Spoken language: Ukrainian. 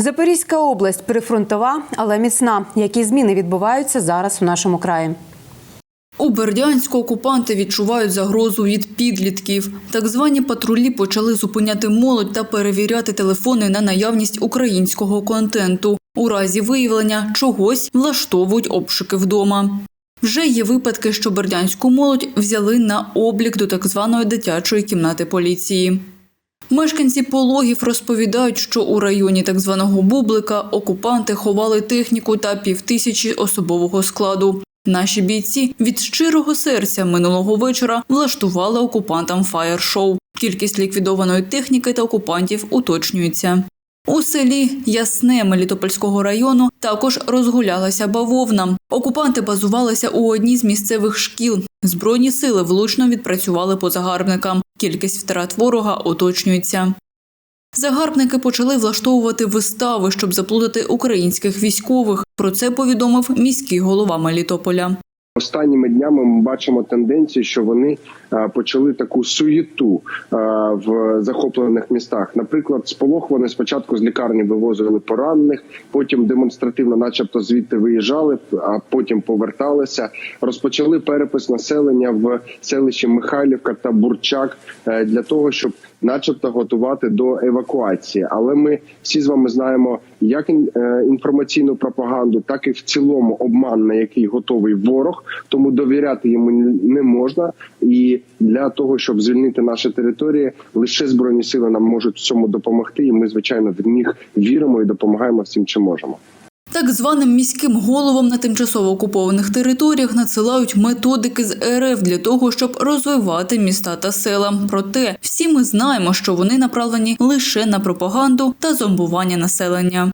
Запорізька область прифронтова, але міцна. Які зміни відбуваються зараз у нашому краї? У Бердянську окупанти відчувають загрозу від підлітків. Так звані патрулі почали зупиняти молодь та перевіряти телефони на наявність українського контенту. У разі виявлення чогось влаштовують обшуки вдома. Вже є випадки, що бердянську молодь взяли на облік до так званої дитячої кімнати поліції. Мешканці пологів розповідають, що у районі так званого Бублика окупанти ховали техніку та півтисячі особового складу. Наші бійці від щирого серця минулого вечора влаштували окупантам фаєр-шоу. Кількість ліквідованої техніки та окупантів уточнюється. У селі Ясне Мелітопольського району також розгулялася бавовна. Окупанти базувалися у одній з місцевих шкіл. Збройні сили влучно відпрацювали по загарбникам. Кількість втрат ворога уточнюється. Загарбники почали влаштовувати вистави, щоб заплутати українських військових. Про це повідомив міський голова Мелітополя. Останніми днями ми бачимо тенденцію, що вони е, почали таку суєту е, в захоплених містах. Наприклад, з вони спочатку з лікарні вивозили поранених, потім демонстративно, начебто, звідти виїжджали, а потім поверталися. Розпочали перепис населення в селищі Михайлівка та Бурчак е, для того, щоб, начебто, готувати до евакуації. Але ми всі з вами знаємо як інформаційну пропаганду, так і в цілому обман, на який готовий ворог. Тому довіряти йому не можна. І для того, щоб звільнити наші території, лише збройні сили нам можуть в цьому допомогти. І ми, звичайно, в них віримо і допомагаємо всім, чим можемо. Так званим міським головам на тимчасово окупованих територіях надсилають методики з РФ для того, щоб розвивати міста та села. Проте всі ми знаємо, що вони направлені лише на пропаганду та зомбування населення.